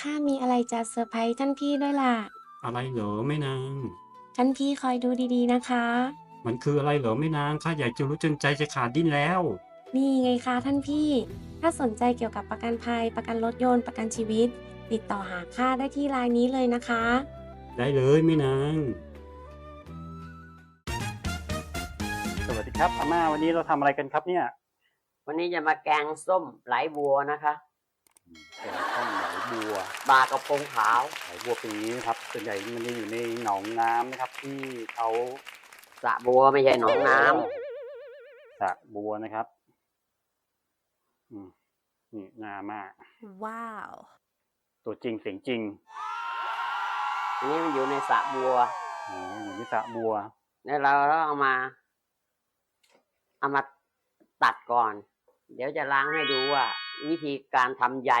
ข้ามีอะไรจะเซอร์ไพรส์ท่านพี่ด้วยล่ะ อะไรเหรอแม่นาง ท่านพี่คอยดูดีๆนะคะ มันคืออะไรเหรอแม่นางข้าอยากจะรู้จนใจจะขาดดิ้นแล้ว นี่ไงคะท่านพี่ ถ้าสนใจเกี่ยวกับประกันภัย ประกันรถยนต์ ประกันชีวิต ติดต่อหาข้าได้ที่ไลน์นี้เลยนะคะ ได้เลยแม่นาง สวัสดีครับอาม่าวันนี้เราทำอะไรกันครับเนี่ย วันนี้จะมาแกงส้มไหลบัวนะคะ แกงส้มไหลบัวปลากระพงขาวไหลบัวปีนี้นะครับส่วนใหญ่มันจะอยู่ในหนองน้ำนะครับ ที่เขาสระบัวไม่ใช่หนองน้ำสระบัวนะครับอืมนี่หน้าอาม่าว้าว ตัวจริงเสียงจริงอันนี้มันอยู่ในสระบัวอ๋ออยู่ที่สระบัว แล้วเราก็เอามา เอามาตัดก่อน เดี๋ยวจะล้างให้ดูว่า วิธีการทำใย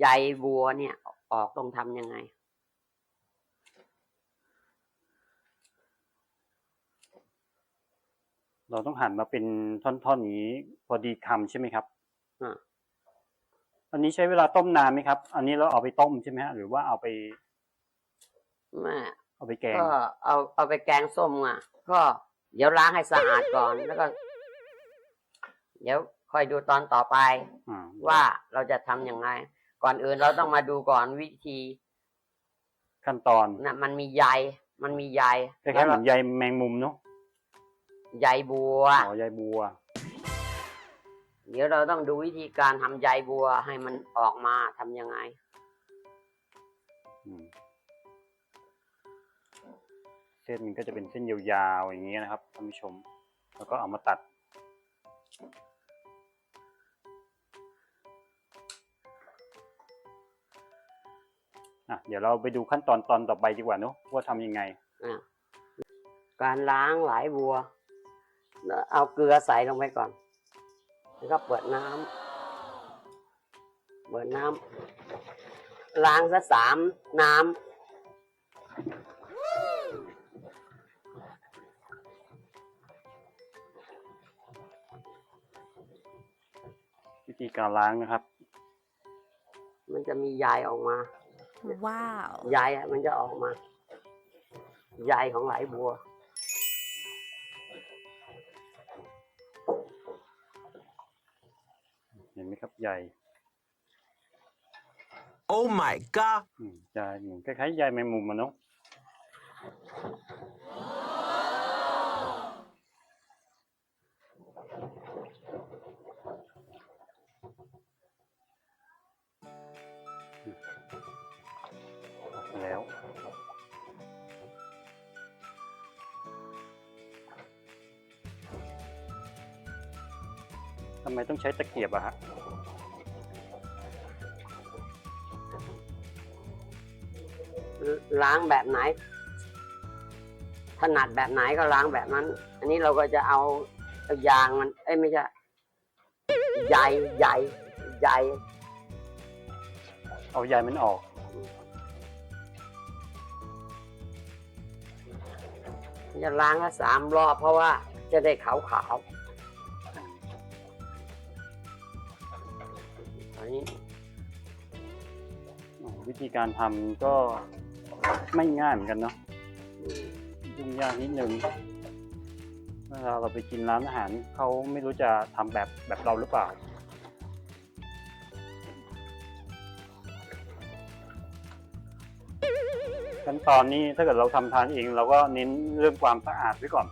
ใยบัวเนี่ย ออกต้องทำยังไง เราต้องหั่นมาเป็นท่อนๆอย่างนี้ พอดีคำใช่ไหมครับอ่าอันนี้ใช้เวลาต้มนานไหมครับ อันนี้เราเอาไปต้มใช่ไหมฮะหรือว่าเอาไปแม่เอาไปแกงก็เอาเอาไปแกงส้มอะ ก็เดี๋ยวล้างให้สะอาดก่อนแล้วก็ เดี๋ยว ค่อยดูตอนต่อไปอ่าว่าเราจะทำยังไง ก่อนอื่นเราต้องมาดูก่อนวิธีขั้นตอนนะมันมีใยมันมีใยคล้ายๆเหมือนใยแมงมุมเนาะใยบัวอ๋อใยบัว เดี๋ยวเราต้องดูวิธีการทำใยบัวให้มันออกมาทำยังไงอืมเส้นมันก็จะเป็นเส้นยาวๆอย่างนี้นะครับท่านผู้ชม แล้วก็เอามาตัด อะเดี๋ยวเราไปดูขั้นตอนตอนต่อไปดีกว่าเนอะว่าทำยังไง อะการล้างไหลบัวแล้วเอาเกลือใส่ลงไปก่อน แล้วก็เปิดน้ำเปิดน้ำล้างซะสามน้ำวิธีการล้างนะครับ มันจะมีใยออกมา ว้าวใยอะมันจะออกมาใยของไหลบัว เห็นไหมครับใย Oh my god! อืมใยเหมือนคล้ายๆใยแมงมุมมันเนาะำไมต้องใช้ตะเกียบอะฮะล้างแบบไหน ถนัดแบบไหนก็ล้างแบบนั้น อันนี้เราก็จะเอาเอายางมัน เอ้ยไม่ใช่ใยใยใยเอาใยมันออก จะล้างละสามรอบเพราะว่าจะได้ขาวขาว วิธีการทำก็ไม่ง่ายเหมือนกันเนาะยุ่งยากนิดนึงเวลาเราไปกินร้านอาหารเขาไม่รู้จะทำแบบแบบเราหรือเปล่าขั้นตอนนี้ถ้าเกิดเราทำทานเอง เราก็เน้นเรื่องความสะอาดไว้ก่อน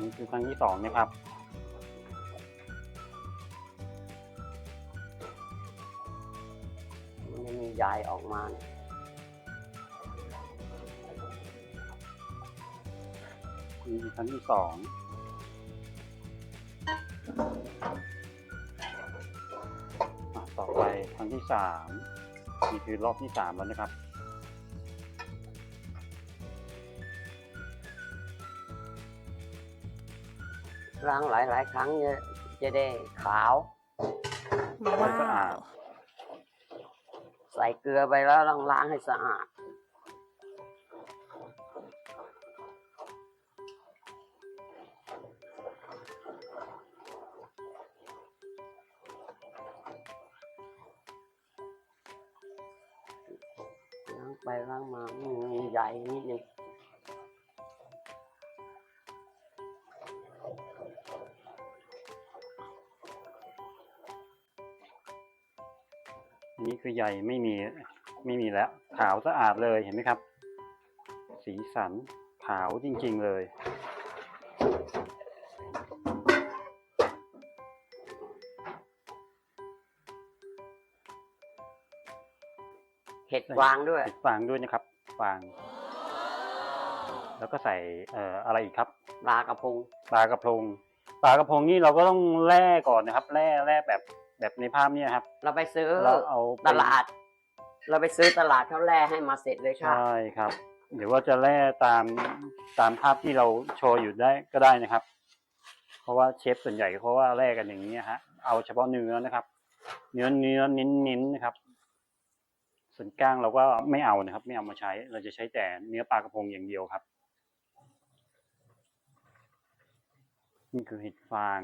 นี่คือครั้งที่สองนะครับ มันจะมีใยออกมานี่คือครั้งที่สองต่อไปครั้งที่สามนี่คือรอบที่สามแล้วนะครับ ล้างหลาย ๆ ครั้งจะจะได้ขาว ว้าว ใส่เกลือไปแล้วต้องล้างให้สะอาด ล้างไปล้างมาอืมใหญ่นิดนึง คือใยไม่มีไม่มีแล้ว ขาวสะอาดเลยเห็นไหมครับ สีสันขาวจริง ๆ เลยเห็ดวางด้วยติดฟางด้วยนะครับฟาง แล้วก็ใส่เอ่ออะไรอีกครับปลากระพงปลากระพงปลากระพงนี่เราก็ต้องแล่ก่อนนะครับแล่แล่แบบ แบบในภาพเนี่ยครับ เราไปซื้อเราเอาไปตลาด เราไปซื้อตลาดเขาแล่ให้มาเสร็จเลยค่ะ ใช่ครับหรือว่าจะแล่ตามตามภาพที่เราโชว์อยู่ได้ก็ได้นะครับ เพราะว่าเชฟส่วนใหญ่เขาว่าแล่กันอย่างนี้ฮะ เอาเฉพาะเนื้อนะครับ เนื้อเนื้อเน้นเน้นๆนะครับ ส่วนก้างเราก็ไม่เอานะครับ ไม่เอามาใช้ เราจะใช้แต่เนื้อปลากระพงอย่างเดียวครับ นี่คือเห็ดฟาง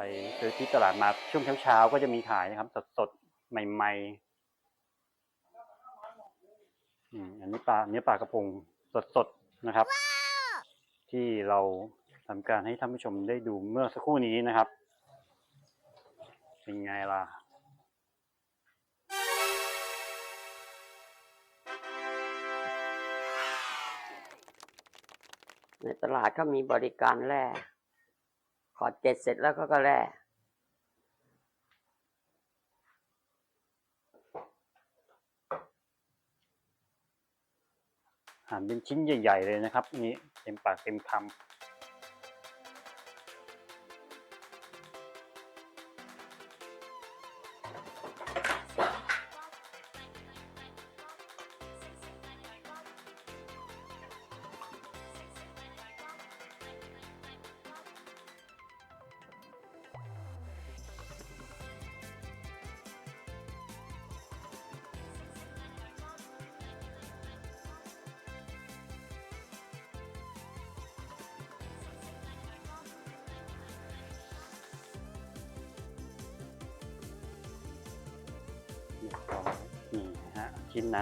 ไปซื้อที่ตลาดมาช่วงเช้าๆก็จะมีขายนะครับ สดๆ ใหม่ๆอืมอันนี้ปลาเนื้อปลากระพงสดๆนะครับ ที่เราทำการให้ท่านผู้ชมได้ดูเมื่อสักครู่นี้นะครับ เป็นไงล่ะในตลาดก็มีบริการแล่ ขอดเจ็ดเสร็จแล้วก็ก็แล่หั่นเป็นชิ้นใหญ่ ๆ เลยนะครับอันนี้เต็มปากเต็มคำ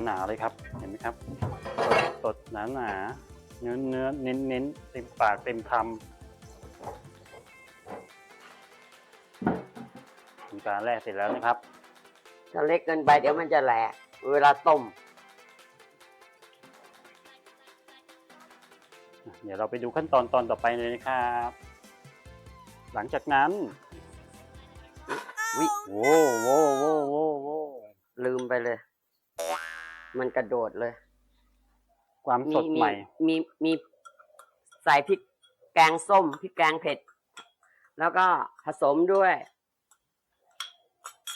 หนาๆเลยครับ เห็นไหมครับ สดๆหนาๆเนื้อเนื้อเน้นเน้นๆเต็มปากเต็มคำทำการแล่เสร็จแล้วนะครับ ถ้าเล็กเกินไปเดี๋ยวมันจะแหลกเวลาต้ม เดี๋ยวเราไปดูขั้นตอนตอนต่อไปเลยนะครับ หลังจากนั้นวิโว้โว้โว้โว้โว้ลืมไปเลย มันกระโดดเลย ความสมีดมีใหม่ มีมีใส่พริกแกงส้มพริกแกงเผ็ด แล้วก็ผสมด้วย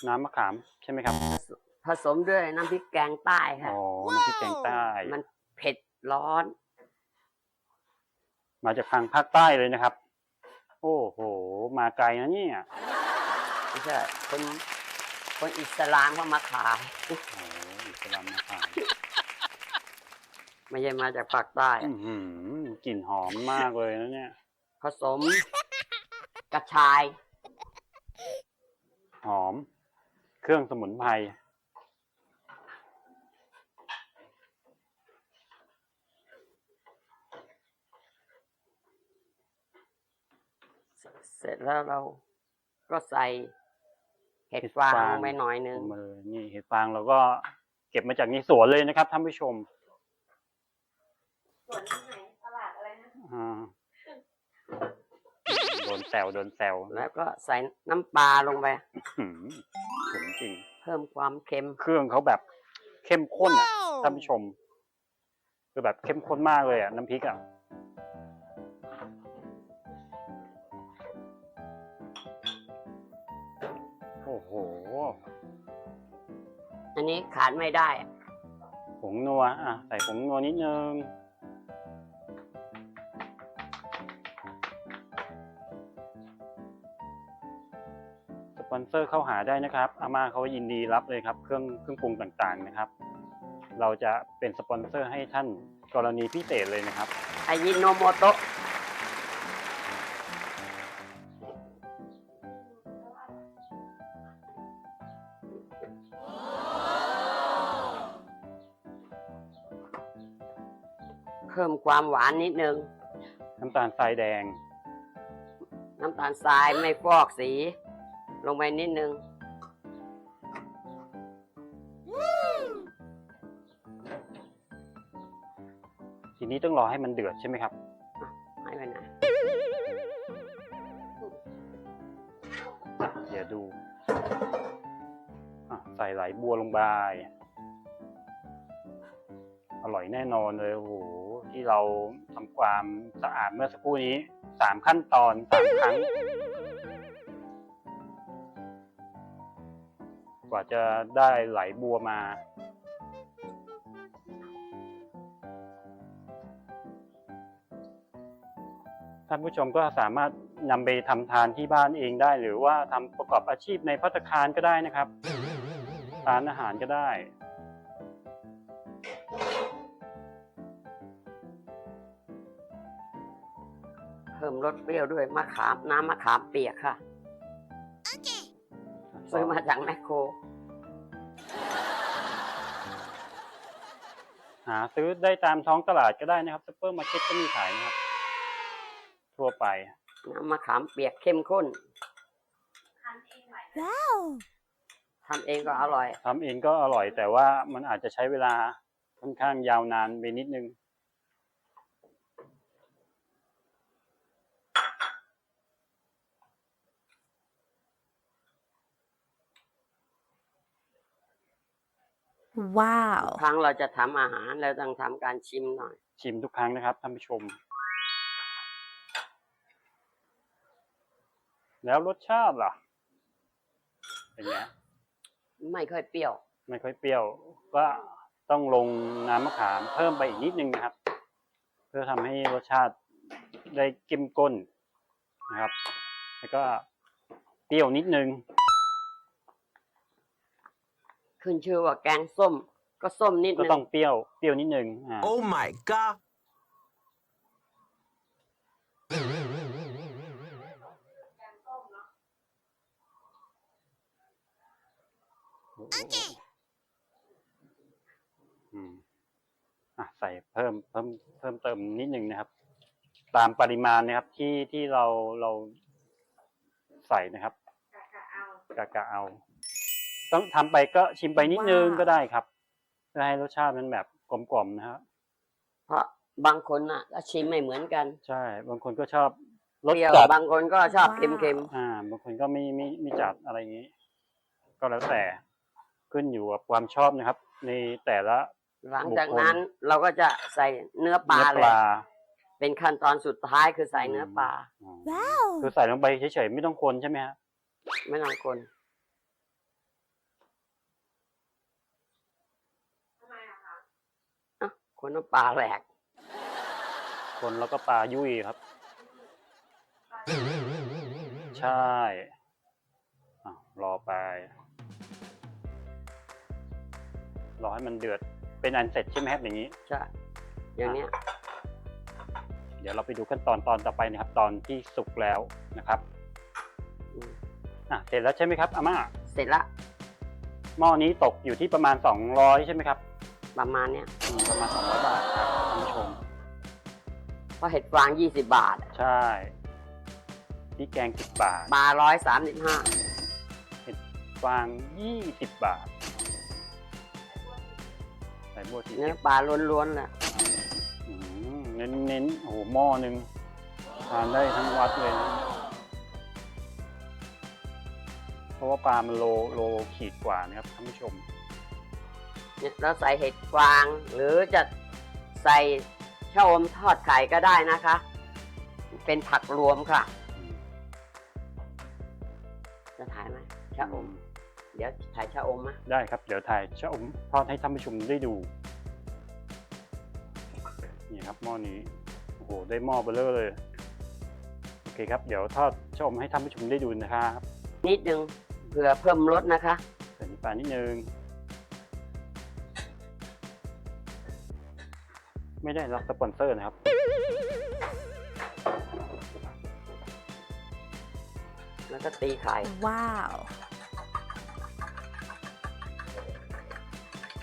น้ำมะขามใช่ไหมครับผสมด้วยน้ำพริกแกงใต้ค่ะอ๋อน้ำพริกแกงใต้ มันเผ็ดร้อน มาจากทางภาคใต้เลยนะครับ โอ้โห มาไกลนะเนี่ยไม่ใช่คนคนอิสลามเขามาขาย โอ้โหอิสลามมาขายไม่ใช่มาจากภาคใต้อื้อหือกลิ่นหอมมากเลยนะเนี่ย ผสม กระชาย หอม เครื่องสมุนไพรเสร็จแล้วเราก็ใส่เห็ดฟางลงไปหน่อยนึง มาเลยนี่เห็ดฟางเราก็ เก็บมาจากในสวนเลยนะครับท่านผู้ชมส่วนที่ไหนตลาดอะไรนะอ่าโดนแซวโดนแซวแล้วก็ใส่น้ำปลาลงไป หืมถึงจริง เพิ่มความเค็ม เครื่องเขาแบบเข้มข้นอะท่านผู้ชม คือแบบเข้มข้นมากเลยอะน้ำพริกอะโอ้โห อันนี้ขาดไม่ได้ ผงนัวอะใส่ผงนัวนิดนึงปอนเซอร์เข้าหาได้นะครับ อาม่าเขายินดีรับเลยครับ เครื่องเครื่องปรุงต่างๆนะครับ เราจะเป็นสปอนเซอร์ให้ท่านกรณีพิเศษเลยนะครับ อายิโนโมโตะ พิ่มความหวานนิดนึง น้ำตาลทรายแดง น้ำตาลทรายไม่ฟอกสี ลงไปนิดนึง ทีนี้ต้องรอให้มันเดือดใช่ไหมครับให้ไปไหนเดี๋ยวดูอะใส่ไหลบัวลงไปอร่อยแน่นอนเลยโอ้โห ที่เราทำความสะอาดเมื่อสักครู่นี้สามขั้นตอนสามครั้ง กว่าจะได้ไหลบัวมา ท่านผู้ชมก็สามารถนำไปทำทานที่บ้านเองได้ หรือว่าทำประกอบอาชีพในพัตคารก็ได้นะครับร้านอาหารก็ได้ มรสเปรี้ยวด้วยมะขามน้ำมะขามเปียกค่ะซื้อมาจากแมคโคร หาซื้อได้ตามท้องตลาดก็ได้นะครับซุปเปอร์มาร์เก็ตก็มีขายนะครับ ทั่วไป น้ำมะขามเปียกเข้มข้นทำเองก็อร่อย ทำเองก็อร่อยแต่ว่ามันอาจจะใช้เวลาค่อนข้างยาวนานไปนิดนึง ว้าว ครั้งเราจะทำอาหารเราต้องทำการชิมหน่อย ชิมทุกครั้งนะครับท่านผู้ชม แล้วรสชาติล่ะเป็นไงไม่ค่อยเปรี้ยว ไม่ค่อยเปรี้ยว ก็ต้องลงน้ำมะขามเพิ่มไปอีกนิดนึงนะครับ เพื่อทำให้รสชาติได้เข้มข้นนะครับ แล้วก็เปรี้ยวนิดนึง ขึ้นชื่อว่าแกงส้ม ก็ส้มนิดก็นึงต้องเปรี้ยวเปรี้ยวนิดนึงอ่า Oh my god. อืมอะใส่เพิ่มเพิ่มเพิ่มเติมนิดนึงนะครับ ตามปริมาณนะครับที่ที่เราเราใส่นะครับกะกะเอา ต้องทำไปก็ชิมไปนิดนึงว้าวก็ได้ครับเพื่อให้รสชาติมันแบบกลมๆนะครับเพราะบางคนน่ะก็ชิมไม่เหมือนกัน ใช่ บางคนก็ชอบรสเปรี้ยวจัดบางคนก็ชอบเค็มอ่า บางคนก็ไม่ไม่ไม่จัดอะไรอย่างนี้ ก็แล้วแต่ขึ้นอยู่กับความชอบนะครับ ในแต่ละ ๆ หลังจากนั้นเราก็จะใส่เนื้อปลาเนื้อเลปยลาเป็นขั้นตอนสุดท้ายคือใส่เนื้อปลา อืมคือใส่ลงไปเฉยๆไม่ต้องคนใช่ไหมฮะไม่ต้องคนอะ คนน้ำปลาแหลก คนแล้วก็ปลายุ่ยครับ ใช่อะรอไป รอให้มันเดือด เป็นอันเสร็จใช่ไหมครับอย่างนี้ ใช่ อย่างเนี้ย เดี๋ยวเราไปดูขั้นตอนตอนต่อไปนะครับ ตอนที่สุกแล้วนะครับอืมอะเสร็จแล้วใช่ไหมครับอาม่า เสร็จละ หม้อนี้ตกอยู่ที่ประมาณ 200 ใช่ไหมครับ ประมาณเนี้ยอืมประมาณ200บาทครับท่านผู้ชม เพราะเห็ดฟางยี่สิบบาทใช่พริกแกง10บาทปลาร้อยสามสิบห้าฟาง20 บาทใส่บัวสีเนื้อปลาล้วนๆแหละเน้นเน้นๆโอ้โหหม้อหนึ่งทานได้ทั้งวัดเลยนะเพราะว่าปลามันโลโลขีดกว่านะครับท่านผู้ชม เนี่ยเราใส่เห็ดฟาง หรือจะใส่ชะอมทอดไข่ก็ได้นะคะ เป็นผักรวมค่ะ จะถ่ายไหมชะอม เดี๋ยวถ่ายชะอมนะได้ครับ เดี๋ยวถ่ายชะอมทอดให้ท่านผู้ชมได้ดู นี่ครับหม้อนี้ โอ้โห ได้หม้อเบลเลอร์เลย โอเคครับ เดี๋ยวทอดชะอมให้ท่านผู้ชมได้ดูนะครับ นิดนึงอเพื่อเพิ่มรสนะคะใส่น้ำปลานิดนึง ไม่ได้รับสปอนเซอร์นะครับ แล้วก็ตีไข่ว้าว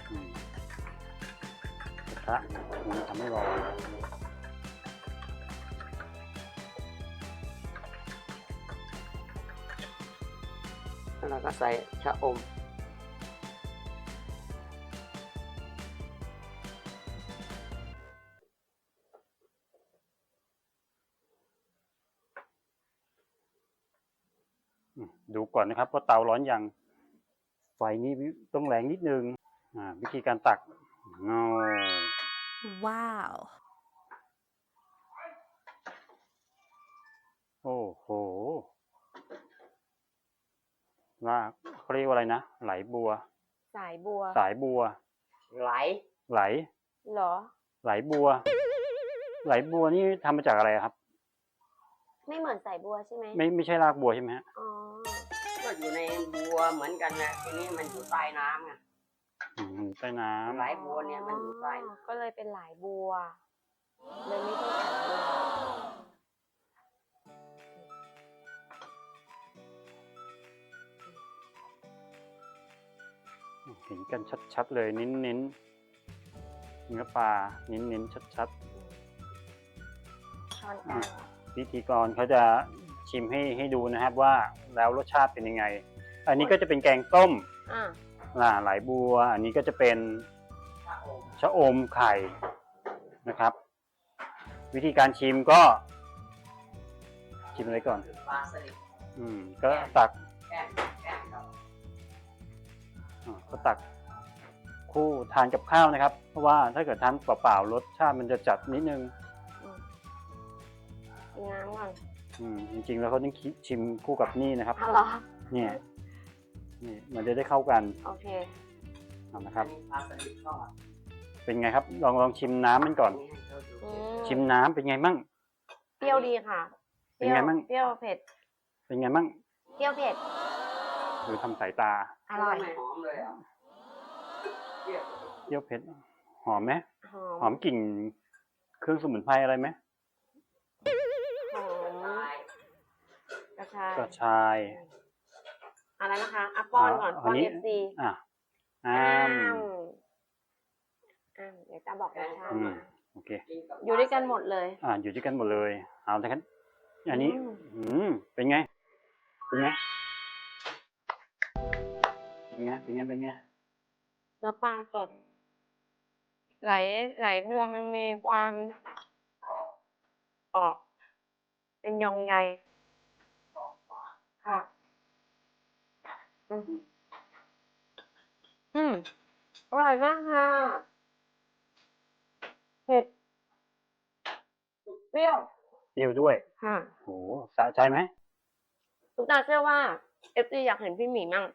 อืมกระทะมันทำให้ร้อนแล้วเราก็ใส่ชะอม อนนะครับว่าเตาร้อนยังไฟนี้ต้องแรงนิดนึงอ่าวิธีการตักเงาว้าว โอ้โหลากเขาเรียกว่าอะไรนะ ไหลบัว สายบัว สายบัว ไหล ไหลเหรอ ไหลบัว ไหลบัวนี่ทำมาจากอะไรครับ ไม่เหมือนสายบัวใช่ไหม ไม่ไม่ใช่รากบัวใช่ไหมฮะ อ๋อ ก็อยู่ในบัวเหมือนกันแหละทีนี้มันอยู่ใต้น้ำไงอืมใต้น้ำไหลบัวเนี่ยมันอยู่ใต้น้ำก็เลยเป็นหลายบัวเลยไม่ใช่สายบัวเห็นกันชัดๆเลยเน้นๆ เนื้อปลาเน้นๆ ชัดช้อนกลางๆ พิธีกรเขาจะ ชิมให้ให้ดูนะครับว่าแล้วรสชาติเป็นยังไง อันนี้ก็จะเป็นแกงต้มอะอ่าไหลบัว อันนี้ก็จะเป็นชะอมไข่นะครับ วิธีการชิมก็ ชิมอะไรก่อน ปลาสลิดอืม ก็ตักแก้มแก้มครับอ่าก็ตักคู่ทานกับข้าวนะครับ เพราะว่าถ้าเกิดทานเปล่าๆรสชาติมันจะจัดนิดนึง กินน้ำก่อน อืมจริงๆแล้วเขาต้องคิดชิมคู่กับนี่นะครับอ๋อเหรอเนี่ยนี่มันจะได้เข้ากันโอเคเอานะครับอันนี้ปลาสลิดทอดเป็นไงครับ ลองลองชิมน้ำมันก่อน นี่ให้เขาดูอืมชิมน้ำเป็นไงมั่ง เปรี้ยวดีค่ะเป็นไงมั่ง เปรี้ยวเผ็ด เป็นไงมั่งเปรี้ยวเผ็ดหรือทำสายตาอร่อยไม่หอมเลยอะเปรี้ยวเปรี้ยวเผ็ดหอมไหมหอหอมมกลิ่นเครื่องสมุนไพรอะไรไหม ชายกระชาย อะไรนะคะอะป้อนก่อนอ๋อป้อนอันนี้ เอฟซีอะอ้าอ้ามมอ้ามเดี๋ยวตาบอกรสชาติอืมมาโอเคกินกับอยู่ด้วยกันหมดเลย อ่าอยู่ด้วยกันหมดเลย เอาแต่กันอันนี้ อืม อืมเป็นไง เป็นไง เป็นไง เป็นไง เป็นไง แล้วปลาสดไหลไหลรวมมันมีความออก เป็นยองใย ค่ะ อืมอืมอร่อยมากค่ะ เผ็ด เปรี้ยว เปรี้ยวด้วยค่ะ โหสะใจไหมทุกตาเชื่อว่าเอฟซีอยากเห็นพี่หมีมั่ง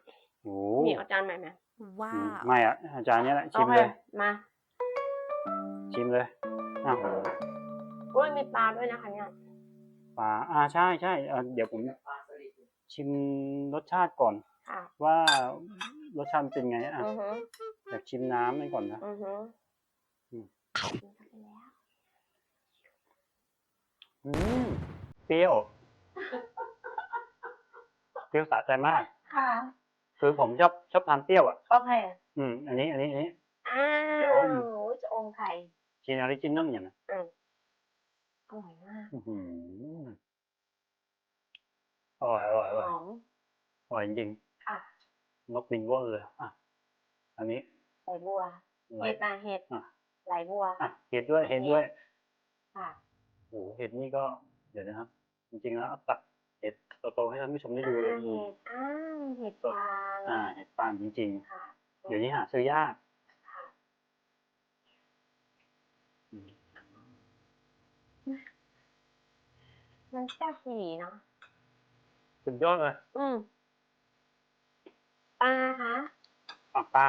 โหหมีเอาจานใหม่ไหมว้าอืมว ไม่อะอาจารย์เนี้ยแหละชิมโอคเลย มาชิมเลยอ้าวอุ้ยมีปลาด้วยนะคะเนี่ยปลาอ่าใช่ใช่เอ่อเดี๋ยวผมปลาสลิด ชิมรสชาติก่อน ค่ะว่ารสชาติมันเป็นไงอะอือฮึอยากชิมน้ำนั่นก่อนนะ อือฮึอืม กินเข้าไปแล้วอืมเปรี้ยว เปรี้ยวสะใจมาก ค่ะคือผมชอบชอบทานเปรี้ยวอะ โอเคอืม อันนี้ อันนี้อันนี้ อ้าวจะอมไข่ชินออริจินอลอย่างนะอืมอร่อยมาก อื้อหือ อร่อยอร่อยอหร่อยอมอร่อยจริงค่ะๆนกบินเวอร์เลยอะอันนี้ไหลบัวอะไรเห็ดนาเห็ดอะไหลบัวอะเห็ดด้วยเห็ดด้วยค่ะโอ้โหเห็ดนี่ก็เดี๋ยวนะครับ จริงๆแล้วเอาตักเห็ดโตๆให้ท่านผู้ชมได้ดูเลยอ่าเห็ดอ้าวเห็ดฟางอ่าเห็ดฟางจริงค่ะๆเดี๋ยวนี้หาซื้อยากค่ะอืมมันแซ่บสีเนาะ สุดยอดเลยอืมปลาคะปลาปลา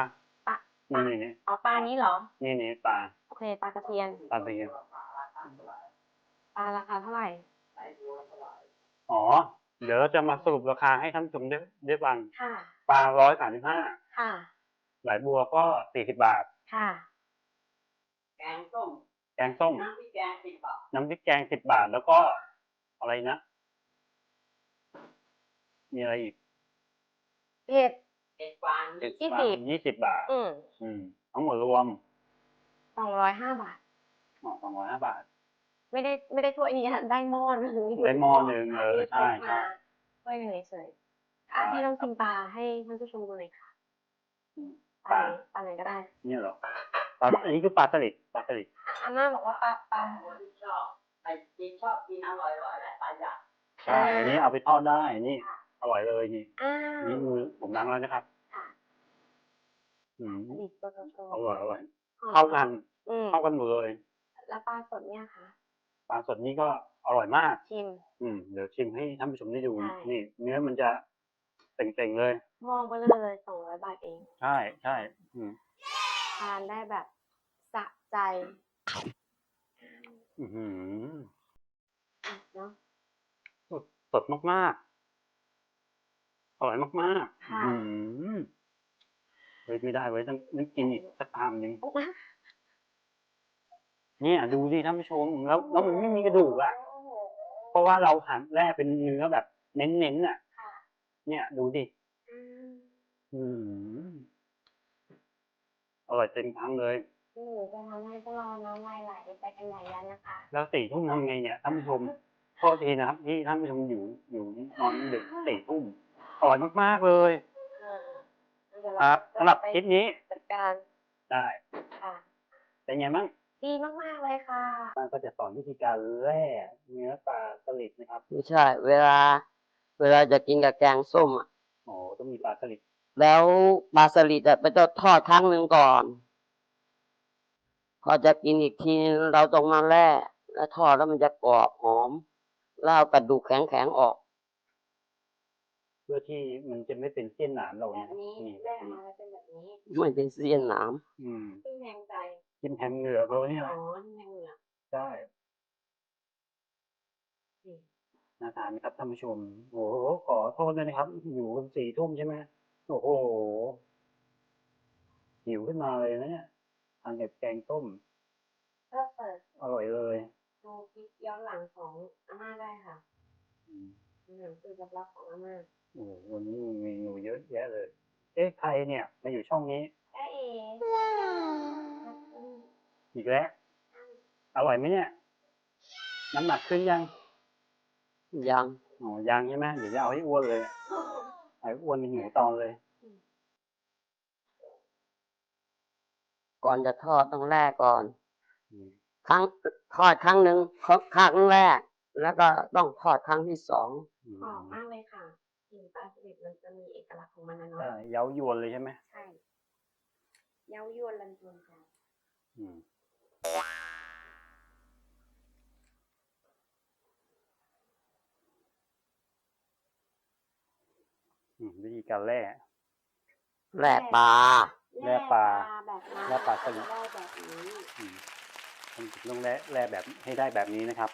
ปลานี่นี่นี่อ๋อปลานี้เหรอ นี่นี่ปลาโอเคปลากระเทียมปลาตะเพียนปลาราคาเท่าไหร่อ๋อ เดี๋ยวเราจะมาสรุปราคาให้ท่านผู้ชมได้ได้ฟัง ค่ะ ปลาร้อยสามสิบห้าค่ะไหลบัวก็สี่สิบบาท ค่ะ แกงส้มแกงส้ม น้ำพริกแกงสิบบาทน้ำพริกแกงสิบบาทแล้วก็อะไรนะ มีอะไรอีกเผ็ด เจ็ดวานยี่สิบยี่สิบบาท อืมอืม ทั้งหมดรวมสองร้อยห้าบาท สองร้อยห้าบาท ไม่ได้ไม่ได้ถ้วยนี้ได้หม้อหนึงได้หม้อหนึ่งเออใช่ใช่ ถ้วยหนึ่งเฉยๆอะพี่ต้องชิมปลาให้ท่านผู้ชมดูหน่อยค่ะปลาปลาไหนก็ได้เนี่ยเหรอปลาอันนี้คือปลาสลิดปลาสลิดอาม่าบอกว่าปลาปลาหัวชอบไปกินชอบกินอร่อยๆและปลาหยัดใช่ อันนี้เอาไปทอดได้ นี่ อร่อยเลยนี่อ้าวนี่มือผมล้างแล้วนะครับ ค่ะอืมดิบตัวโตอร่อยอร่อยๆเข้ากันอืมเข้ากันหมดเลยแล้วปลาสดเนี่ยค่ะปลาสดนี่ก็อร่อยมาก ชิม อืมเดี๋ยวชิมให้ท่านผู้ชมได้ดูใช่ นี่ เนื้อมันจะเต่งๆเลย มองไปเลยสองร้อยบาทเอง ใช่ใช่อืมทานได้แบบสะใจอื้อหืออะเนาะสดสดมากๆ อร่อยมากค่ะๆอืมเฮ้ยไม่ได้ไว้ยต้องนึกกินอีกสักชามหนึ่งโอ้มาเนี่ยดูดิท่านผู้ชมแล้วแล้วมันไม่มีกระดูกอะ เพราะว่าเราหั่นแร่เป็นเนื้อแบบเน้นๆอะ ค่ะ เนี่ย ดูดิ อืมอืมอร่อยเต็มครั้งเลย หนูจะทำให้พวกเราน้ำลายไหลไปกันใหญ่แล้วนะคะ แล้วสี่ทุ่มทำไงเนี่ยท่านผู้ชมโทษทีนะครับที่ท่านผู้ชมอยู่อยู่นอนดึกสี่ทุ่ม อร่อยมากๆเลยครับสำหรับคลิปนี้ จัดการได้ค่ะเป็นไงบ้างดีมากๆเลยค่ะ มันก็จะสอนวิธีการแล่เนื้อปลาสลิดนะครับไม่ใช่ เวลา เวลาจะกินกับแกงส้มอะโอ้ต้องมีปลาสลิดแล้วปลาสลิดอะไปต้องทอดครั้งหนึ่งก่อน พอจะกินอีกทีเราต้องมาแล่แล้วทอดแล้วมันจะกรอบหอมแล้วเอากระดูกแข็งๆออก เพื่อที่มันจะไม่เป็นเส้นหนามเราแบเนี่ยบนี้นี่ได้ออกมาแล้วเป็นแบบนี้ไม่เป็นเสี้ยนหนามอืมซึ่งแทงใจกินแฮมเหงือกเราเนี่ยอ๋อที่แทงเหงือกใช่นี่น่าทานไหมครับท่านผู้ชมโอ้โหขอโทษด้วยนะครับ อยู่กันสี่ทุ่มใช่ไหมโอ้โหหิวขึ้นมาเลยนะเนี่ยทานกับแกงต้มก็เปิดอร่อยเลย ดูคลิปย้อนหลังของอาม่าได้ค่ะ อืม หนังสือกับรับของอาม่าโอ้โหวันนี้มีเมนูเยอะแยะเลย เอ๊ะใครเนี่ย มาอยู่ช่องนี้ได้เอ๋อีกแล้ว อร่อยไหมเนี่ย น้ำหนักขึ้นยัง ยังอ๋อ ยังใช่ไหมเดี๋ยวจะเอาให้อ้วนเลยเอาให้อ้วนเป็นหมูตอนเลย ก่อนจะทอดต้องแล่ก่อน อืมครั้งทอดครั้งหนึ่งครั้งแรก แล้วก็ต้องทอดครั้งที่สองอืม หอมมากเลยค่ะกลิ่นปลาสลิดมันจะมีเอกลักษณ์ของมันนะเนาะใช่เย้ายวนเลยใช่ไหมใช่เย้ายวนลันจวนค่ะอืมอืมวิธีการแล่แล่ปลาแล่ปลาแบบนั้นแล่ปลาสลิด ได้แบบนี้อืมต้องแล่แล่แบบให้ได้แบบนี้นะครับ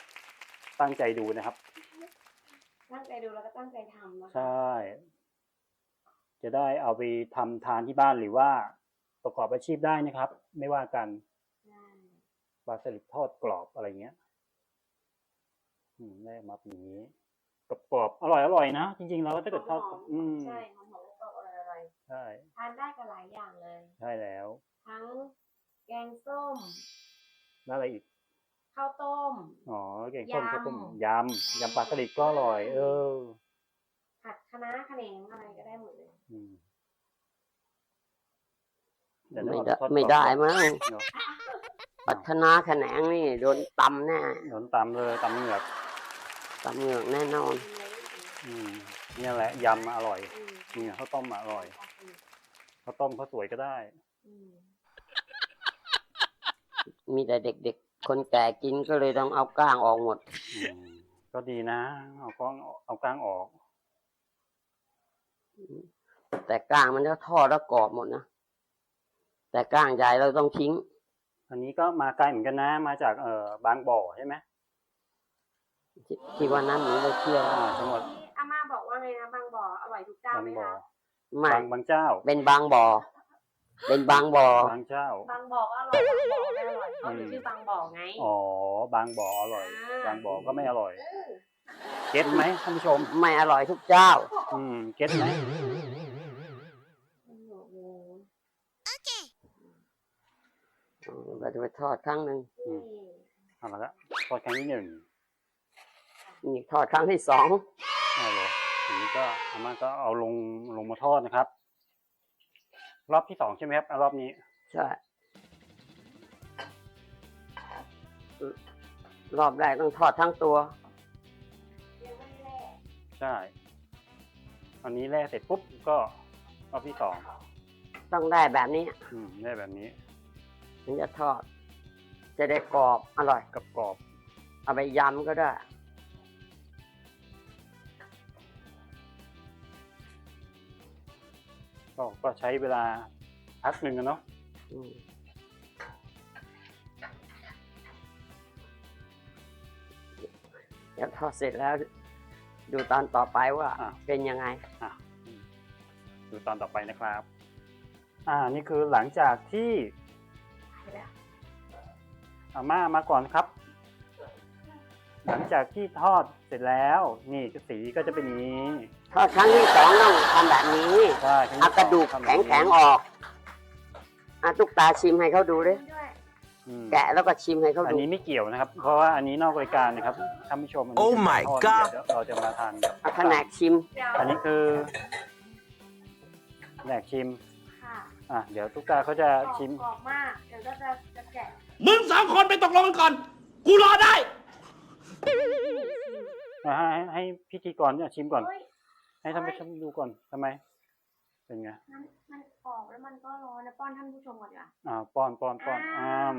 ตั้งใจดูนะครับ ตั้งใจดูแล้วก็ตั้งใจทำนะคะใช่ จะได้เอาไปทำทานที่บ้านหรือว่าประกอบอาชีพได้นะครับ ไม่ว่ากันใช่ปลาสลิดทอดกรอบอะไรเงี้ยอืมได้มาเป็นอย่างนี้กรอบๆอร่อยอร่อยนะจริงๆแล้วถ้าเกิดทอดหอมๆอืมใช่หอมๆแล้วก็อร่อยใช่ๆทานได้กับหลายอย่างเลย ใช่แล้ว ทั้งแกงส้ม แล้วอะไรอีก ข้าวต้ม อ๋อแกงส้มยำ ข้าวต้มยำยำปลาสลิดก็อร่อย เออผัดคะน้าคะแนงอะไรก็ได้หมดเลย อืมเยวไม่เราได้ทอกรอบไม่ได้มั้งเนอะปัฒนาแขนงนี่โดนตำแน่โดนตำเลยตำเหงือกตำเหงือกแน่นอน อืมเนี่ยแหละยำอร่อยอืมเนี่ยข้าวต้มอร่อยข้าวต้มข้าวสวยก็ได้อืมมีแต่เด็กๆ คนแก่กินก็เลยต้องเอาก้างออกหมดอืมก็ดีนะ เอาก้างเอาก้างออก แต่ก้างมันจะทอดแล้วกรอบหมดนะ แต่ก้างใหญ่เราต้องทิ้ง อันนี้ก็มาไกลเหมือนกันนะ มาจากเอ่อบางบ่อใช่ไหมที่ที่วันนั้นหนูไปเที่ยวอ่าจังหวัดออาม่าบอกว่าไงนะบางบ่ออร่อยทุกเจ้าบางไหมบ่อคะไม่บางบางเจ้า เป็นบางบ่อ เป็นบางบ่อ บางเจ้า บางบ่อก็อร่อยบางบ่อไม่อร่อยเขาถึงชื่อบางบ่อไง อ๋อ บางบ่ออร่อย อ่า บางบ่อก็ไม่อร่อย เก็ตไหมท่านผู้ชม ไม่อร่อยทุกเจ้า อืม เก็ตไหมเราจะไปทอดครั้งหนึ่งอืมเอาละครับทอดครั้งที่หนึ่งนี่ทอดครั้งที่สองเอาเลยทีนี้ก็อาม่าก็เอาลงลงมาทอดนะครับ รอบที่สองใช่ไหมครับอะรอบนี้ ใช่รอบแรกต้องทอดทั้งตัว ใช่อันนี้แล่เสร็จปุ๊บก็รอบที่สองต้องได้แบบนี้อืมแล่แบบนี้ถึงจะทอด จะได้กรอบอร่อย กับกรอบ เอาไปยำก็ได้ ก็ก็ใช้เวลาพักหนึ่งอะเนาะอืมเดี๋ยวทอดเสร็จแล้ว ดูตอนต่อไปว่าอะ เป็นยังไงอะอืมดูตอนต่อไปนะครับ อ่า นี่คือหลังจากที่อาม่ามาก่อนครับ หลังจากที่ทอดเสร็จแล้ว นี่สีก็จะเป็นอย่างนี้ทอดครั้งที่สองต้องทำแบบนี้ใช่ครั้งเอาที่กระดูกสองแข็งทำบบนี้แข็งๆออกอาตุกตาชิมให้เขาดูดิอืมแกะแล้วก็ชิมให้เขาอันดูนี้ไม่เกี่ยวนะครับ เพราะว่าอันนี้นอกรายการนะครับท่านผู้ชมอันนี้ Oh เป็น my ทอด God เดี๋ยวเราจะมาทานกับ เอาแผนกชิมอันนี้คือแหนกชิม ค่ะอะ เดี๋ยวตุ๊กตาเขาจะชิม กรอบมาก เดี๋ยวก็จะจะแกะมึงสองคนไปตกลงกันก่อน กูรอได้ อะให้ให้ให้พิธีกรเนี่ยชิมก่อนเฮ้ยให้ท่านผู้ชมดูก่อนทำไม เป็นไงมันมันกรอบแล้วมันก็ร้อนนะป้อนท่านผู้ชมก่อนดีกว่าอ่าป้อนป้อนป้อนอ้าม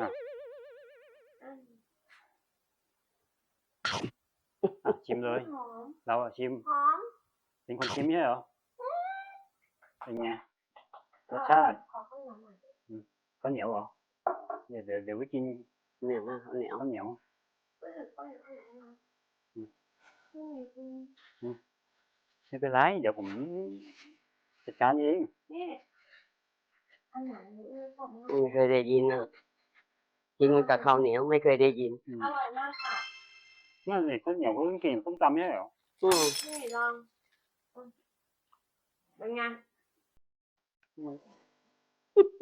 อะ อืมอะชิมเลย หอมเราอะชิม หอมเป็นคนชิมไม่ใช่เหรอ เป็นไงรสชาติขอข้าวเหนียวหน่อยข้าวเหนียวเหรอ เดี๋ยวเดี๋ยวเดี๋ยวไว้กินเนี่ยนะข้าวเหนียวข้าวเหนียว ไม่เป็นไร เดี๋ยวผมจัดการเองนี่อันไหนเออผมไม่เคยได้ยินนะกินกับข้าวเหนียวไม่เคยได้ยินอืมอร่อยมากค่ะนั่นเลยข้าวเหนียวเขาต้องกินต้มตำไม่ใช่เหรออืมนี่ลองอืมเป็นไง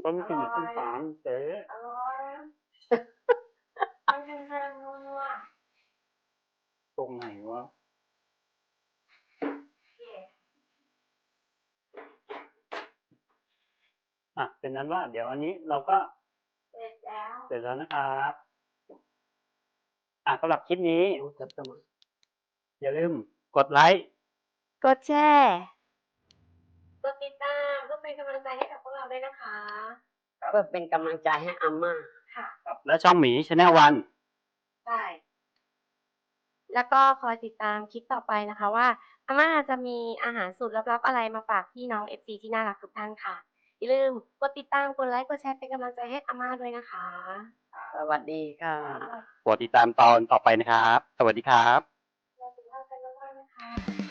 ต้มกินต้มตำเจ๊อร่อย มันเป็นแรงนัวตรงไหนวะๆเย่อะ เป็นนั้นว่า เดี๋ยวอันนี้เราก็ เสร็จแล้ว เสร็จแล้วนะครับ อะสำหรับคลิปนี้จับตัวมาอย่าลืมกดไลค์ กดแชร์กดติดตามเพื่อเป็นกำลังใจให้กับพวกเราด้วยนะคะ เพื่อเป็นกำลังใจให้อาม่า ค่ะและช่องหมีชาแนลวันใช่แล้วก็คอยติดตามคลิปต่อไปนะคะว่าอาม่าจะมีอาหารสูตรลับๆอะไรมาฝากพี่น้อง FC ที่น่ารักทุกท่านค่ะ อย่าลืมกดติดตามกดไลค์กดแชร์เป็นกำลังใจให้อาม่าด้วยนะคะ สวัสดีค่ะ โปรดติดตามตอนต่อไปนะครับ สวัสดีครับ เราถึงทางกันมากๆนะคะ